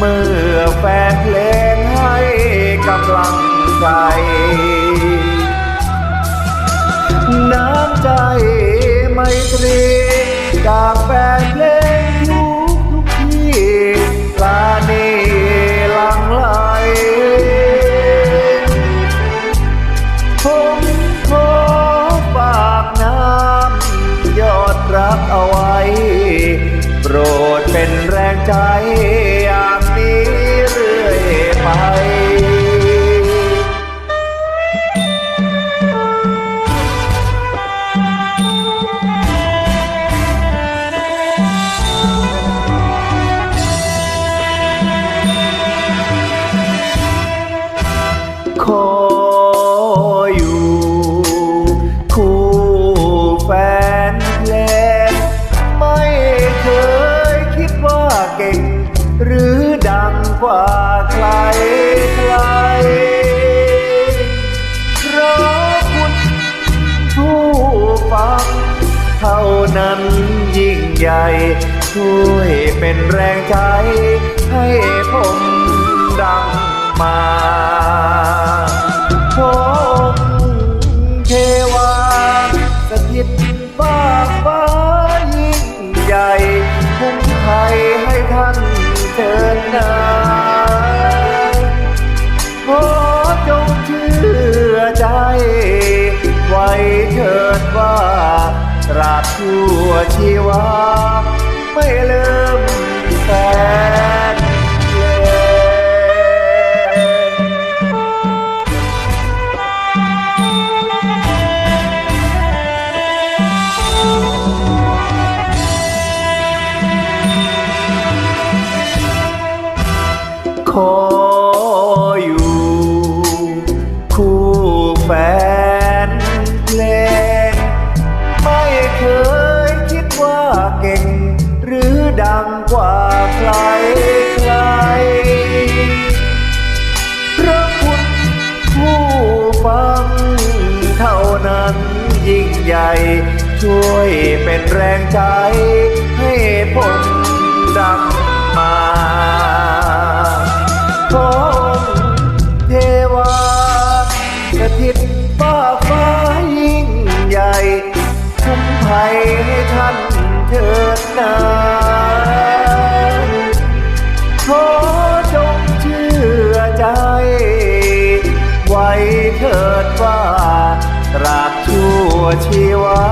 มือแฟนเพลงให้กำลังใจ น้ำใจไมตรีจากแฟนเพลง ใครเพราะคุณผู้ฟังเท่านั้นยิ่งใหญ่ ช่วยเป็นแรงใจให้ผมดังมาผมเทวาสถิตฟ้าฟ้ายิ่งใหญ่คุ้มภัยให้ท่านเชิญนา ถิดว่าตราบชั่วชีวา ไม่ลืมแฟน ใครใครพระคุณผู้ฟังเท่านั้นยิ่งใหญ่ ช่วยเป็นแรงใจให้ผลดังมา 我希望。